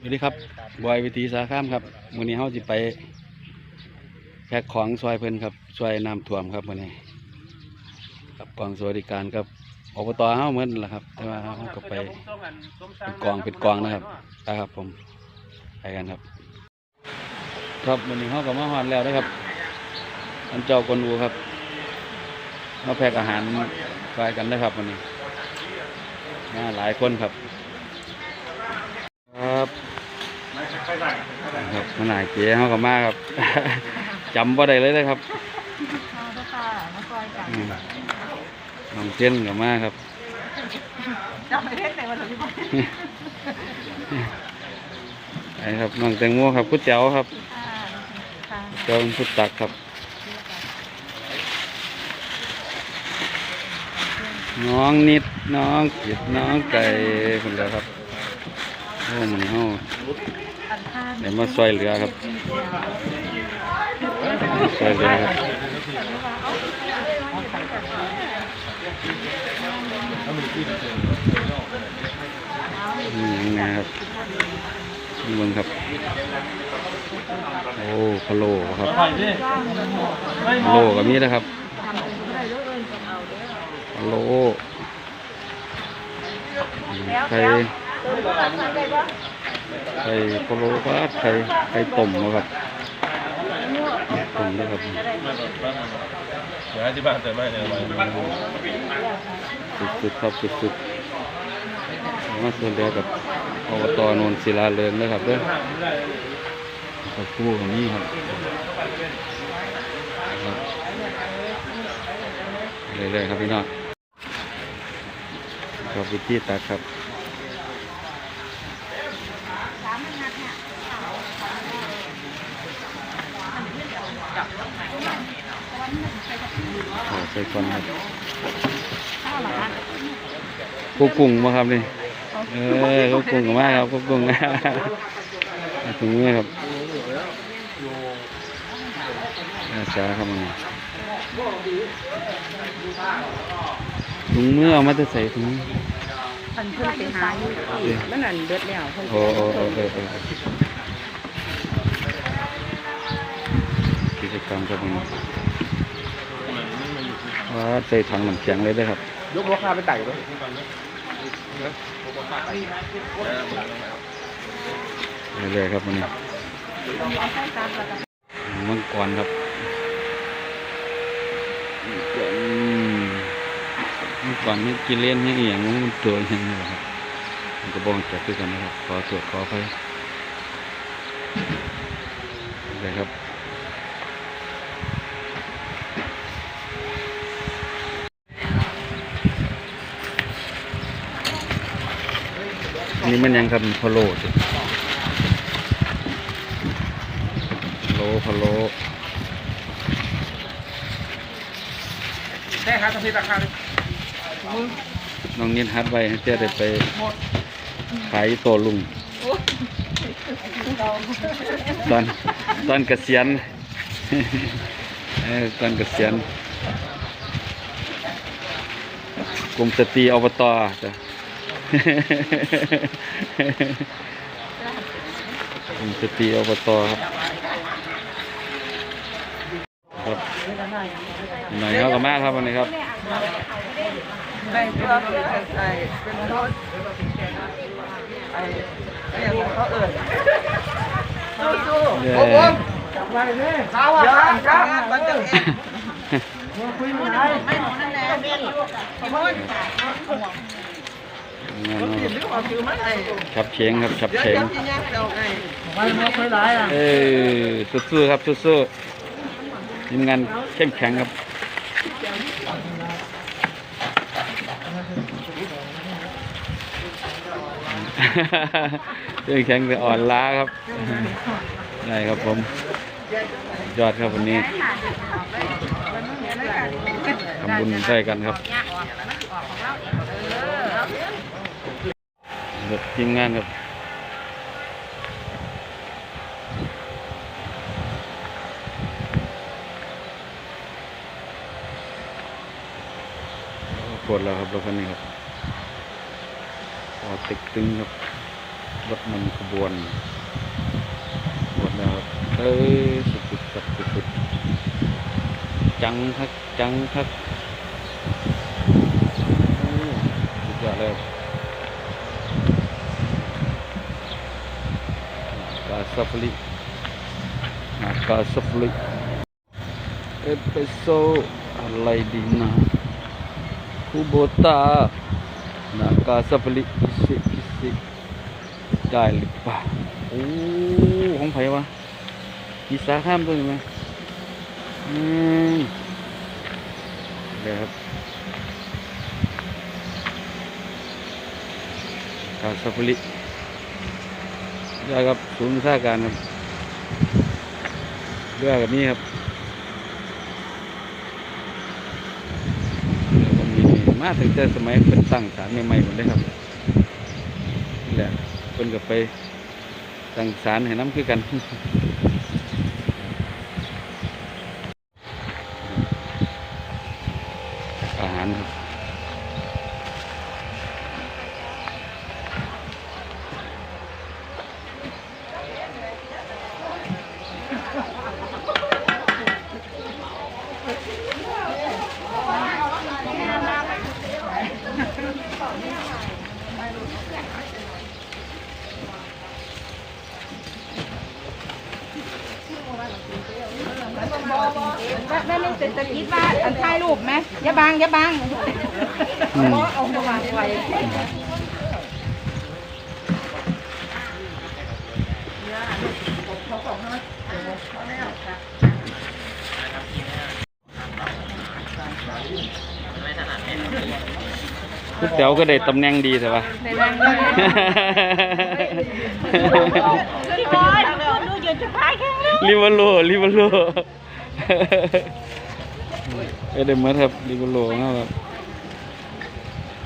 สวัสดีครับบอยวิธีสาข้ามครับมื้อนี้เฮาสิไปแพ็คของซอยเพิ่นครับซอยน้ำท่วมครับมื้อนี้กับกองสวัสดิการครับอบตเฮาเหมือนนั่นล่ะครับ แต่ว่าเฮาก็ไปเป็นกองเป็นกองนะครับไปครับผมไปกันครับ ครับมื้อนี้เฮาก็มาฮอดแล้วนะครับอันเจ้ากวนอูครับมาแพ็คอาหารซอยกันนะครับมื้อนี้มาหลายคนครับครับ ครับมันหนาเก๋เขาก็มาครับ จำบ่ได้เลยนะครับมาเด้อค่ะมาซอยกันอืมน้องเต้นก็มาครับจำไม่ได้แต่วันหลังที่บอกไอ้ครับน้องแตงโมครับกุ๊ดแจ๋วครับค่ะค่ะเจ้าเป็นพุทตักครับ น้องนิดน้องกิดน้องไก่คนเดียวครับโอ้มันเฮาอันท่า เดี๋ยวมาซอยเหลือครับซอยเหลือครับนี่ยังไงครับนี่เบิ่งครับ โอ้พะโล้ครับพะโล้ก็มีนะครับพะโล้ไข่ ไข่พะโล้ครับไข่ไข่ต้มนะครับต้มนะครับเดี๋ยวให้ที่บ้านเติมให้เลยไว้สุดๆครับสุดๆมาส่วนเดียวกับอบตนนศิลาเริงนะครับเด้อกับคู่ของนี่ครับเรื่อยๆครับพี่น้องครับวิธีตักครับ ส่ก่อนครับกุ๊กกุ้งมาครับนี่ เออกุ๊กกุ้งกับมาครับกุ๊กกุ้งถุงมือครับอาสาครับมันนี่ถุงมือเอามาจะใส่ถุงมือพันเพื่อนไปหาอยู่ที่มันนั่นเบิดแล้วเพิ่นโอ้โอ้โอ้เออเออกิจกรรมครับมันว่า ใส่ถังน้ำแข็งเลยเด้อครับยกหัวคาไปไต่ด้วยเรื่อยๆครับมันนี่เอาใส่ตามแล้วก็มังกรครับอืมมังกรนี่กินเล่นนี่อหย่างมันตัวอหย่างนี้แหละครับมันก็บ้องจับด้วยกันนะครับขอตรวจขอไปเลยครับ นนี้มันยังครับพะโล้สิพะโล้พะโล้แค่ครับที่ราคาน้องนิดฮัดไว้ให้เจ้ได้ไปขายโตลุงตอนตอนเกษียณเออตอนเกษียณกรมสตรีอบตจ้ะ กรมสตีอบตครับครับหน่อยเขาก็มากครับวันนี้ครับด้เพื่อไอ้เป็นโทษไอ้ไอ้อย่างเขาเอิ้นสู้เย้ๆสาวอะครับมันจะเองคุยมาได้ไม่หนูนั่นแหละเบี้ยนพี่มุ่นงานรถเนาะ ชับเชงครับชับเดี๋ยวเชงเดี๋ยวที่แยกเราไอ้ไม่ไม่เคยร้ายอะเอ้ยสู้ๆครับสู้ๆทีมงานเข้มแข็งครับเข้มแข็งแต่อ่อนล้าครับ ได้ครับผม ยอดครับวันนี้ทำบุญด้วยกันครับ ครับทีมงานครับปวดแล้วครับรถคันนี้ครับปอติดตึงครับรถมันขบวนหมดแล้วครับเอ้ยสุดสุดสุดสุดสดจังคักจังคักโอ้สุดยอดเลยกา ซาฟลิกาซาฟลิเอสเปโซอะไรดีนะคูโบตา Nak kasih bisik-bisik ได้หรือเปล่าโอ้ของไผ่วะมีสาข้ามตัวยไหมอืมเดี๋ยวครับกาซาฟลิ ได้ครับศูนย์วิชาการครับเรือกับนี้ครับเรือกับนี้มาถึงแต่สมัยเป็นตั้งศาลใหม่ๆหมดเลยครับนี่แหละเพิ่นกับไปตั้งศาลให้น้ำคือกันอาหารครับ เป็นตะกี้ว่าอันถ่ายรูปไหมอย่าบังอย่าบังอืมเอามาวางไว้คุณแต๋วก็ได้ตำแหน่งดีใช่ปะในนั่งเลยพี่บอยดูยืนจะพายแข้งเลยลิเวอร์โลลิเวอร์โล เอเดี๋ยวมาครับลิเวอร์โลครับ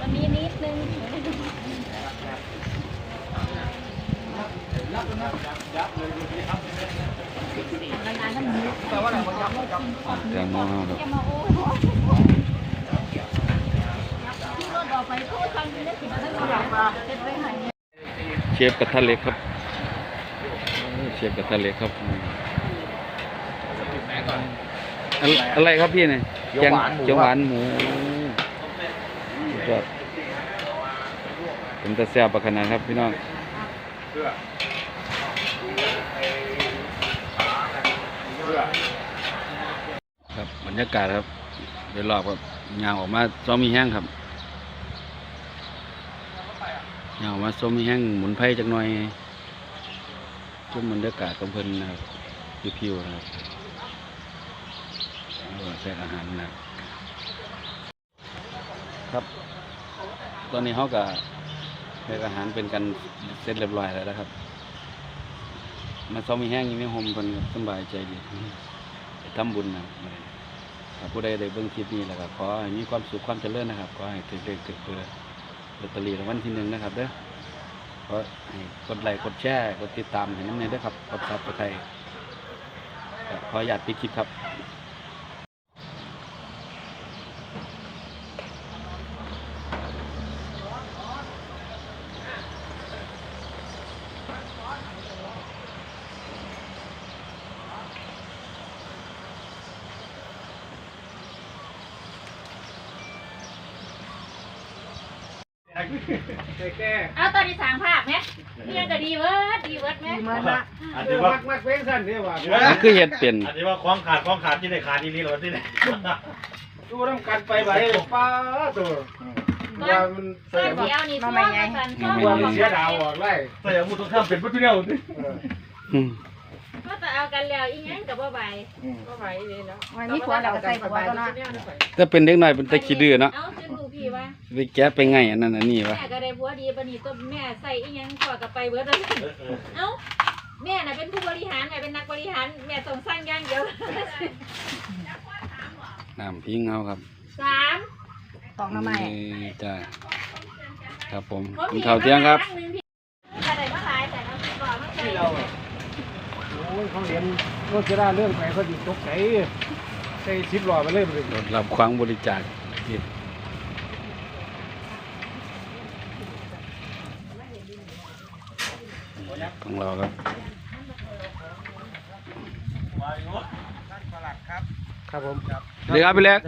วันนี้นิดนึงแตงโมครับแกมาโอ้ที่รถออกไปพูดทางนี้ได้สิมาตั้งหลับเชฟกระทะเล็กครับ เชฟกระทะเล็กครับ อะไรอะไรครับพี่เนี่ยแกงเขียวหวานหมูสุดยอดเป็นตะแซ่บประขนาดครับพี่น้องครับบรรยากาศครับโดยรอบครับยางออกมาซ้อมมีแห้งครับยาวมาส้มมีแห้งหมุนไผ่จักหน่อยชุ่มบรรยากาศของเพิ่นนะครับพิวๆนะครับ แล้วก็แจกอาหารนะครับ ตอนนี้เขาก็แจกอาหารเป็นกันเสร็จเรียบร้อยแล้วนะครับมาซ้อมมีแห้งยังไม่หมเพิ่นสบายใจดีทำบุญนะครับถ้าผู้ใดได้เบิ่งคลิปนี้แล้วก็ขอให้มีความสุขความเจริญนะครับ ขอให้ถึงเลขถึงเบอร์ลอตเตอรี่รางวัลที่หนึ่งนะครับเด้อขอให้กดไลค์กดแชร์กดติดตามให้น้ำเนยด้วยครับกดซับสไครต์ขออยากปิดคลิปครับ เอาตอนที่สางภาพไหมนี่ยังก็ดีเวิร์ดดีเวิร์ดไหมมันนะอันนี้ว่ามักเว้นสั้นเนี่ยว่ามันคือเห็ดเป็นอันนี้ว่าคล้องขาดคล้องขาดที่ไหนขาดที่นี่หรอที่ไหนดูน้ำกันไปไปป้าตัวว่ามันตอนที่เอานี่ช่วงมาสันช่วงว่าขมันองเสียดาวออกไล่แต่ยังมุดต้องข้ามเป็นพุทธเดียวนี่อืมก็จะเอากันแล้วอีกงั้นกับว่าใบก็ไหวเลยเนาะวันนี้ควรเราใส่หัวตัวเนาะถ้าเป็นเด็กน้อยเป็นตะขี้ดื้อเนาะ เอาจนดูพี่ว่าไปแกะไปไงอันนั้นอันนี้วะแม่ก็ได้ผัวดีปานนี้ตัวแม่ใส่อีกงั้นขอกับไปเวิร์ดแล้วเอ้าแม่น่ะเป็นผู้บริหารแม่เป็นนักบริหารแม่ส่งสร้างอย่างเดียวน้ำพิงเอาครับสามของน้ำใหม่นี่จ้าครับผมกินข้าวเที่ยงครับจะได้มาหลายแต่เราก่อนมาใส่โอ้ยเขาเรียนรถจะได้เรื่องไปเขาดิตกใจใส่สิบหล่อไปเลยมันเลยรถรับควางบริจาค ของเราครับประหลัดครับสวัสดีครับพี่เล็ก